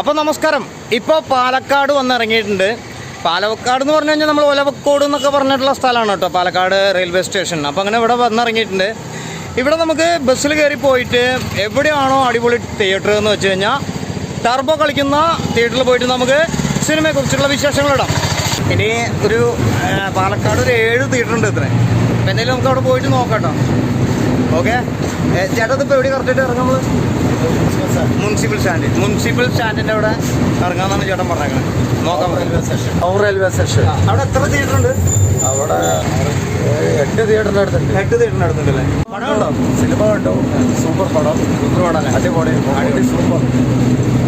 അപ്പോൾ നമസ്കാരം. ഇപ്പോൾ പാലക്കാട് വന്നിറങ്ങിയിട്ടുണ്ട്. പാലക്കാട് എന്ന് പറഞ്ഞു കഴിഞ്ഞാൽ നമ്മൾ ഒലവക്കോട് എന്നൊക്കെ പറഞ്ഞിട്ടുള്ള സ്ഥലമാണ് കേട്ടോ പാലക്കാട് റെയിൽവേ സ്റ്റേഷൻ. അപ്പോൾ അങ്ങനെ ഇവിടെ വന്നിറങ്ങിയിട്ടുണ്ട്. ഇവിടെ നമുക്ക് ബസ്സിൽ കയറി പോയിട്ട് എവിടെയാണോ അടിപൊളി തിയേറ്റർ എന്ന് വെച്ച് കഴിഞ്ഞാൽ ടർബോ കളിക്കുന്ന തിയേറ്ററിൽ പോയിട്ട് നമുക്ക് സിനിമയെക്കുറിച്ചുള്ള വിശേഷങ്ങൾ ഇടാം. ഇനി ഒരു പാലക്കാട് ഒരു ഏഴ് തിയേറ്റർ ഉണ്ട് ഇത്രേ അപ്പോൾ എന്തായാലും നമുക്ക് അവിടെ പോയിട്ട് നോക്കാം കേട്ടോ. ഓക്കെ? ചേട്ടാ ഇതിപ്പോൾ എവിടെ കറക്റ്റായിട്ട് ആയിട്ട് നമ്മൾ മുനിസിപ്പൽ സ്റ്റാൻഡ് മുനിസിപ്പൽ സ്റ്റാൻഡിന്റെ അവിടെ ഇറങ്ങാമെന്നാണ് ചേട്ടൻ പറഞ്ഞേക്കുന്നത് നോക്കാം റെയിൽവേ സ്റ്റേഷൻ റെയിൽവേ സ്റ്റേഷൻ അവിടെ എത്ര തിയേറ്റർ ഉണ്ട്? അവിടെ എട്ട് തിയേറ്ററിന്റെ അടുത്തുണ്ട് എട്ട് തിയേറ്ററിന് അടുത്തുണ്ടല്ലേ പടം ഉണ്ടോ സിനിമ ഉണ്ടോ സൂപ്പർ പടം. സൂപ്പർ പടം അല്ലേ? അടിപൊളി അടിപൊളി. സൂപ്പർ.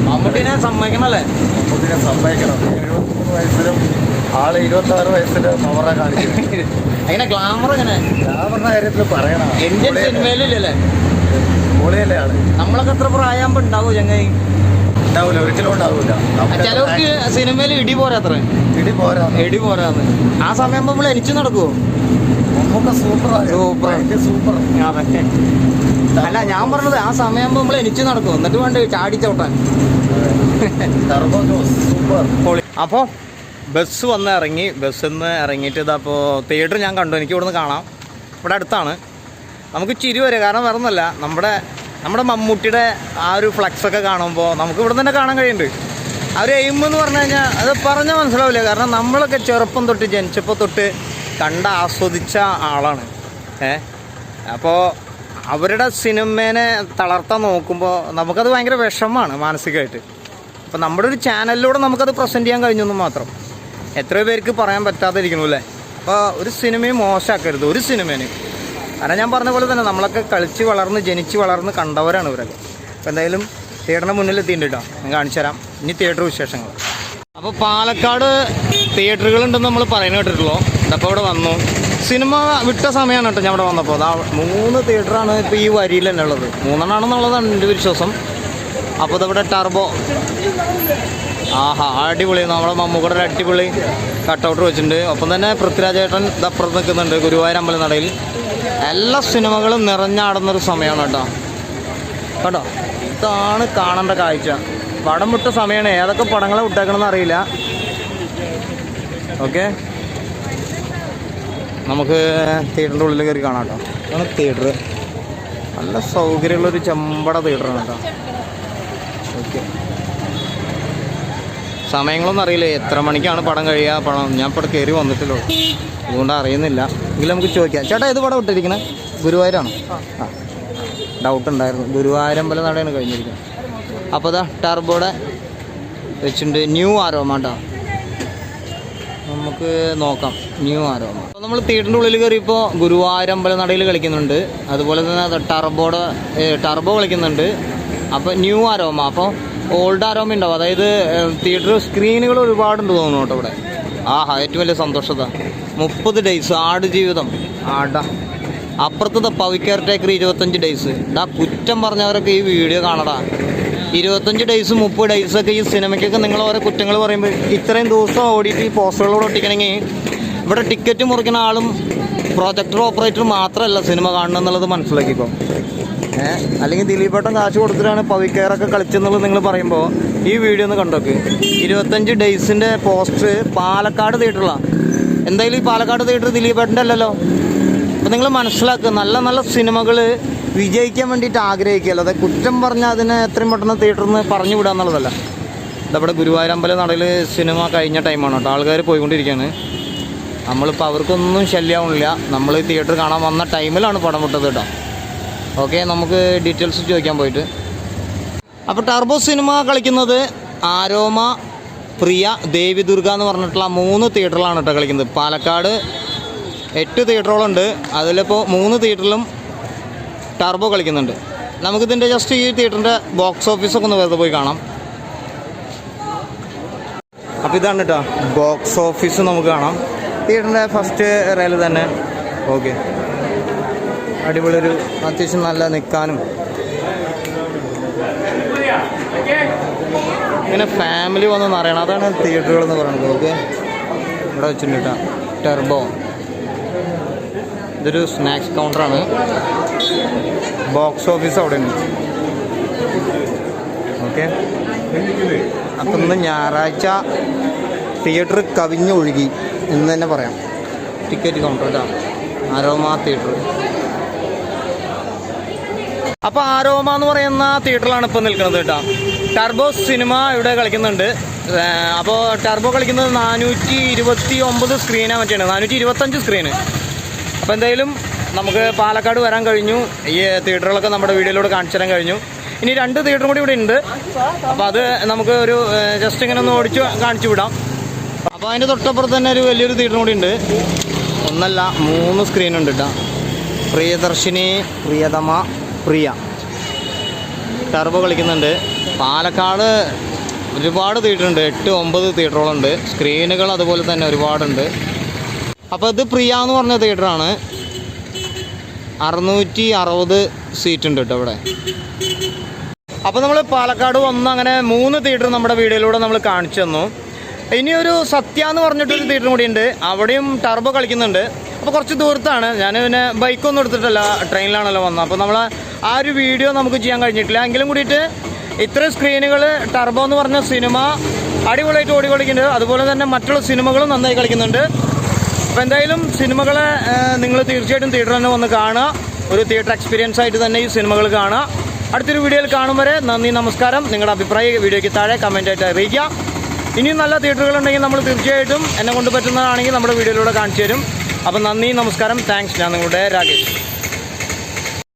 മമ്മൂട്ടിനെ സമ്മതിക്കണല്ലേ നമുക്കിനെ സമ്മതിക്കണം. എഴുപത്തിമൂന്ന് വയസ്സിലും ആൾ പവറെ കാണിക്കുന്നു അങ്ങനെ ഗ്ലാമർ എങ്ങനെ കാര്യത്തിൽ പറയണം. ഇന്ത്യൻ സിനിമയിലില്ലല്ലേ? പൊളിയല്ലേ ആൾ? നമ്മളൊക്കെ എത്ര പ്രായമാകുമ്പോ ഉണ്ടാവും ചങ്ങായി? ഉണ്ടാവില്ല ഒരിക്കലും ഉണ്ടാവില്ല ചിലവർക്ക് സിനിമയിൽ ഇടി പോരാത്ര. ഇടി പോരാ. ഇടി പോരാന്ന്. ആ സമയം നമ്മൾ എനിച്ചു നടക്കുവോ? സൂപ്പർ അല്ല ഞാൻ പറഞ്ഞത് ആ സമയമാകുമ്പോ നമ്മൾ എനിക്ക് നടക്കും. എന്നിട്ട് വേണ്ട ചാടി ചവിട്ടാൻ. ടർബോ സൂപ്പർ അപ്പോൾ ബസ് വന്ന് ഇറങ്ങി. ബസ്സിൽ നിന്ന് ഇറങ്ങിയിട്ട് ഇതപ്പോൾ തിയേറ്റർ ഞാൻ കണ്ടു. എനിക്ക് ഇവിടുന്ന് കാണാം. ഇവിടെ അടുത്താണ്. നമുക്ക് ചിരി വരെ. കാരണം വേറെ ഒന്നുമല്ല നമ്മുടെ നമ്മുടെ മമ്മൂട്ടിയുടെ ആ ഒരു ഫ്ലക്സ് ഒക്കെ കാണുമ്പോൾ നമുക്ക് ഇവിടെ തന്നെ കാണാൻ കഴിയുന്നുണ്ട്. ഒരു എയിം എന്ന് പറഞ്ഞു കഴിഞ്ഞാൽ അത് പറഞ്ഞാൽ മനസ്സിലാവില്ല. കാരണം നമ്മളൊക്കെ ചെറുപ്പം തൊട്ട് ജനിച്ചപ്പോൾ തൊട്ട് കണ്ട് ആസ്വദിച്ച ആളാണ്. ഏ? അപ്പോൾ അവരുടെ സിനിമേനെ തളർത്താൻ നോക്കുമ്പോൾ നമുക്കത് ഭയങ്കര വിഷമമാണ് മാനസികമായിട്ട്. അപ്പോൾ നമ്മുടെ ഒരു ചാനലിലൂടെ നമുക്കത് പ്രസന്റ് ചെയ്യാൻ കഴിഞ്ഞെന്ന് മാത്രം. എത്രയോ പേർക്ക് പറയാൻ പറ്റാതിരിക്കുന്നു അല്ലേ? അപ്പോൾ ഒരു സിനിമയും മോശമാക്കരുത് ഒരു സിനിമേനെ കാരണം ഞാൻ പറഞ്ഞ പോലെ തന്നെ നമ്മളൊക്കെ കളിച്ച് വളർന്ന് ജനിച്ച് വളർന്ന് കണ്ടവരാണ് ഇവരൊക്കെ. അപ്പോൾ എന്തായാലും തിയേറ്ററിന് മുന്നിൽ എത്തിയിട്ടുണ്ട് കേട്ടോ. ഞാൻ കാണിച്ചു തരാം ഇനി തിയേറ്റർ വിശേഷങ്ങൾ. അപ്പോൾ പാലക്കാട് തിയേറ്ററുകളുണ്ടെന്ന് നമ്മൾ പറയുന്നത് കേട്ടിട്ടുള്ളൂ? അപ്പോൾ ഇവിടെ വന്നു. സിനിമ വിട്ട സമയമാണ് കേട്ടോ ഞാൻ ഇവിടെ വന്നപ്പോൾ അതാ മൂന്ന് തിയേറ്ററാണ് ഇപ്പോൾ ഈ വരിയിൽ തന്നെ ഉള്ളത്. മൂന്നെണ്ണാണെന്നുള്ളതാണ് എന്റെ വിശ്വാസം. അപ്പോൾ ഇതവിടെ ടർബോ. ആഹാ അടിപൊളി. നമ്മുടെ മമ്മൂക്കടെ ഒരു അടിപൊളി കട്ടൗട്ട് വെച്ചിട്ടുണ്ട്. ഒപ്പം തന്നെ പൃഥ്വിരാജേട്ടൻ ഇതപ്പുറത്ത് നിൽക്കുന്നുണ്ട് ഗുരുവായൂർ അമ്പലം നടയിൽ എല്ലാ സിനിമകളും നിറഞ്ഞാടുന്നൊരു സമയമാണ് കേട്ടോ. കേട്ടോ? ഇതാണ് കാണേണ്ട കാഴ്ച. പടം വിട്ട സമയമാണ്. ഏതൊക്കെ പടങ്ങളെ വിട്ടേക്കണമെന്ന് അറിയില്ല. ഓക്കെ. നമുക്ക് തിയേറ്ററിന്റെ ഉള്ളിൽ കയറി കാണാം കേട്ടോ. ഇതാണ് തിയേറ്റർ നല്ല സൗകര്യമുള്ളൊരു ചെമ്പട തിയേറ്ററാണ് കേട്ടോ. ഓക്കെ. സമയങ്ങളൊന്നും അറിയില്ല? എത്ര മണിക്കാണ് പടം കഴിയുക? പടം ഞാൻ ഇപ്പോൾ കയറി വന്നിട്ടില്ലോ അതുകൊണ്ട് അറിയുന്നില്ല. എങ്കിലും നമുക്ക് ചോദിക്കാം. ചേട്ടാ ഏത് പടം ഇട്ടിരിക്കുന്നത് ഗുരുവായൂരാണ്? ആ. ഡൗട്ട് ഉണ്ടായിരുന്നു. ഗുരുവായൂരമ്പലം നടയാണ് കഴിഞ്ഞിരിക്കുന്നത്. അപ്പോൾ ഇതാ ടർബോടെ വെച്ചിട്ടുണ്ട് ന്യൂ ആരോമ കേട്ടോ നമുക്ക് നോക്കാം. ന്യൂ ആരോമ നമ്മൾ തിയേറ്ററിന്റെ ഉള്ളിൽ കയറിയപ്പോൾ ഗുരുവായൂർ അമ്പലനടയിൽ കളിക്കുന്നുണ്ട്. അതുപോലെ തന്നെ ടർബോടെ ടർബോ കളിക്കുന്നുണ്ട്. അപ്പോൾ ന്യൂ ആരോമ. അപ്പോൾ ഓൾഡ് ആരോമ ഉണ്ടാവും. അതായത് തിയേറ്റർ സ്ക്രീനുകൾ ഒരുപാടുണ്ട് തോന്നുന്നു കേട്ടോ ഇവിടെ. ആഹാ ഏറ്റവും വലിയ സന്തോഷത. മുപ്പത് ഡേയ്സ് ആട് ജീവിതം. ആട. അപ്പുറത്തത് പവിക്കർ ടേക്കർ ഇരുപത്തഞ്ച് ഡേയ്സ് ഇതാ കുറ്റം പറഞ്ഞവരൊക്കെ ഈ വീഡിയോ കാണടാ. ഇരുപത്തഞ്ച് ഡേയ്സ് മുപ്പത് ഡേയ്സൊക്കെ ഈ സിനിമയ്ക്കൊക്കെ നിങ്ങൾ ഓരോ കുറ്റങ്ങൾ പറയുമ്പോൾ ഇത്രയും ദിവസം ഓടിയിട്ട് ഈ പോസ്റ്ററുകളോട് ഒട്ടിക്കണമെങ്കിൽ ഇവിടെ ടിക്കറ്റ് മുറിക്കുന്ന ആളും പ്രൊജക്ടർ ഓപ്പറേറ്റർ മാത്രമല്ല സിനിമ കാണണം എന്നുള്ളത് മനസ്സിലാക്കിക്കോ. ഏഹ് അല്ലെങ്കിൽ ദിലീപേട്ടൻ കാശ് കൊടുത്തിട്ടാണ് പവിക്കയറൊക്കെ കളിച്ചെന്നുള്ളത് നിങ്ങൾ പറയുമ്പോൾ ഈ വീഡിയോ ഒന്ന് കണ്ടോക്ക്. ഇരുപത്തഞ്ച് ഡേയ്സിന്റെ പോസ്റ്റർ പാലക്കാട് തിയേറ്ററിലാണ് എന്തായാലും ഈ പാലക്കാട് തിയേറ്റർ ദിലീപേട്ടന്റെ അല്ലല്ലോ. അപ്പം നിങ്ങൾ മനസ്സിലാക്കുക നല്ല നല്ല സിനിമകൾ വിജയിക്കാൻ വേണ്ടിയിട്ട് ആഗ്രഹിക്കുക അല്ലാതെ കുറ്റം പറഞ്ഞാൽ അതിനെ എത്രയും പെട്ടെന്ന് തിയേറ്ററിൽ നിന്ന് പറഞ്ഞു വിടുക എന്നുള്ളതല്ല. ഇതവിടെ ഗുരുവായൂരമ്പലം നടയിൽ സിനിമ കഴിഞ്ഞ ടൈമാണ് കേട്ടോ. ആൾക്കാർ പോയിക്കൊണ്ടിരിക്കുകയാണ്. നമ്മളിപ്പോൾ അവർക്കൊന്നും ശല്യമാവുന്നില്ല നമ്മൾ തിയേറ്റർ കാണാൻ വന്ന ടൈമിലാണ് പടം വിട്ടത് കേട്ടോ. ഓക്കെ നമുക്ക് ഡീറ്റെയിൽസ് ചോദിക്കാൻ പോയിട്ട്. അപ്പോൾ ടർബോ സിനിമ കളിക്കുന്നത് ആരോമ പ്രിയ ദേവി ദുർഗ എന്ന് പറഞ്ഞിട്ടുള്ള മൂന്ന് തിയേറ്ററിലാണ് കേട്ടോ കളിക്കുന്നത്. പാലക്കാട് എട്ട് തിയേറ്ററുകളുണ്ട് അതിലിപ്പോൾ മൂന്ന് തിയേറ്ററിലും ടർബോ കളിക്കുന്നുണ്ട്. നമുക്കിതിന്റെ ജസ്റ്റ് ഈ തിയേറ്ററിന്റെ ബോക്സ് ഓഫീസൊക്കെ ഒന്ന് വെറുതെ പോയി കാണാം. അപ്പോൾ ഇതാണ് കേട്ടോ ബോക്സ് ഓഫീസ് നമുക്ക് കാണാം. തിയേറ്ററിന്റെ ഫസ്റ്റ് റയൽ തന്നെ. ഓക്കെ അടിപൊളിയൊരു അത്യാവശ്യം നല്ല നിൽക്കാനും ഇങ്ങനെ ഫാമിലി വന്ന് നിറയണം. അതാണ് തിയേറ്ററുകൾ എന്ന് പറയുന്നത്. ഓക്കെ ഇവിടെ വെച്ചിട്ടുണ്ട് കേട്ടോ ടെർബോ ഇതൊരു സ്നാക്സ് കൗണ്ടറാണ് ബോക്സ് ഓഫീസ് അവിടെ ഉണ്ട് ഓക്കെ. അപ്പം ഇന്ന് ഞായറാഴ്ച തിയേറ്റർ കവിഞ്ഞൊഴുകി എന്ന് തന്നെ പറയാം. ടിക്കറ്റ് കേട്ടോ ആരോമ തിയേറ്റർ. അപ്പോൾ ആരോമ എന്ന് പറയുന്ന തിയേറ്ററിലാണ് ഇപ്പോൾ നിൽക്കുന്നത് കേട്ടോ. ടർബോ സിനിമ ഇവിടെ കളിക്കുന്നുണ്ട്. അപ്പോൾ ടർബോ കളിക്കുന്നത് നാനൂറ്റി ഇരുപത്തി ഒമ്പത് സ്ക്രീനാണ് മറ്റേ നാനൂറ്റി ഇരുപത്തഞ്ച് സ്ക്രീന് അപ്പോൾ എന്തായാലും നമുക്ക് പാലക്കാട് വരാൻ കഴിഞ്ഞു. ഈ തിയേറ്ററുകളൊക്കെ നമ്മുടെ വീഡിയോയിലൂടെ കാണിച്ചു തരാൻ കഴിഞ്ഞു. ഇനി രണ്ട് തിയേറ്ററും കൂടി ഇവിടെ ഉണ്ട്. അപ്പോൾ അത് നമുക്ക് ഒരു ജസ്റ്റ് ഇങ്ങനെ ഒന്ന് ഓടിച്ച് കാണിച്ചു വിടാം. അപ്പോൾ അതിന്റെ തൊട്ടപ്പുറത്ത് തന്നെ ഒരു വലിയൊരു തിയേറ്ററും കൂടി ഉണ്ട്. ഒന്നല്ല മൂന്ന് സ്ക്രീൻ ഉണ്ട് കേട്ടോ പ്രിയദർശിനി പ്രിയതമ പ്രിയ. ടർബോ കളിക്കുന്നുണ്ട്. പാലക്കാട് ഒരുപാട് തിയേറ്റർ ഉണ്ട്. എട്ട് ഒമ്പത് തിയേറ്ററുകളുണ്ട്. സ്ക്രീനുകൾ അതുപോലെ തന്നെ ഒരുപാടുണ്ട്. അപ്പോൾ ഇത് പ്രിയ എന്ന് പറഞ്ഞ തിയേറ്ററാണ്. അറുന്നൂറ്റി അറുപത് സീറ്റ് ഉണ്ട് കേട്ടോ ഇവിടെ. അപ്പോൾ നമ്മൾ പാലക്കാട് വന്ന് അങ്ങനെ മൂന്ന് തിയേറ്റർ നമ്മുടെ വീഡിയോയിലൂടെ നമ്മൾ കാണിച്ചു തന്നു. ഇനിയൊരു സത്യ എന്ന് പറഞ്ഞിട്ടൊരു തിയേറ്റർ കൂടി ഉണ്ട്. അവിടെയും ടർബോ കളിക്കുന്നുണ്ട്. അപ്പോൾ കുറച്ച് ദൂരത്താണ്. ഞാൻ പിന്നെ ബൈക്കൊന്നും എടുത്തിട്ടല്ല. ട്രെയിനിലാണല്ലോ വന്നത്. അപ്പോൾ നമ്മൾ ആ ഒരു വീഡിയോ നമുക്ക് ചെയ്യാൻ കഴിഞ്ഞിട്ടില്ല. എങ്കിലും കൂടിയിട്ട് ഇത്രയും സ്ക്രീനുകൾ ടർബോ എന്ന് പറഞ്ഞ സിനിമ അടിപൊളിയായിട്ട് ഓടി കളിക്കുന്നുണ്ട് അതുപോലെ തന്നെ മറ്റുള്ള സിനിമകളും നന്നായി കളിക്കുന്നുണ്ട്. അപ്പോൾ എന്തായാലും സിനിമകളെ നിങ്ങൾ തീർച്ചയായിട്ടും തിയേറ്ററിൽ തന്നെ വന്ന് കാണുക. ഒരു തിയേറ്റർ എക്സ്പീരിയൻസ് ആയിട്ട് തന്നെ ഈ സിനിമകൾ കാണുക. അടുത്തൊരു വീഡിയോയിൽ കാണും വരെ നന്ദി നമസ്കാരം. നിങ്ങളുടെ അഭിപ്രായം വീഡിയോയ്ക്ക് താഴെ കമന്റായിട്ട് ആയിട്ട് അറിയിക്കുക. ഇനിയും നല്ല തിയേറ്ററുകൾ ഉണ്ടെങ്കിൽ നമ്മൾ തീർച്ചയായിട്ടും എന്നെ കൊണ്ട് പറ്റുന്നതാണെങ്കിൽ നമ്മുടെ വീഡിയോയിലൂടെ കാണിച്ചു തരും. അപ്പം നന്ദി നമസ്കാരം. താങ്ക്സ് ഞാൻ നിങ്ങളുടെ രാകേഷ്.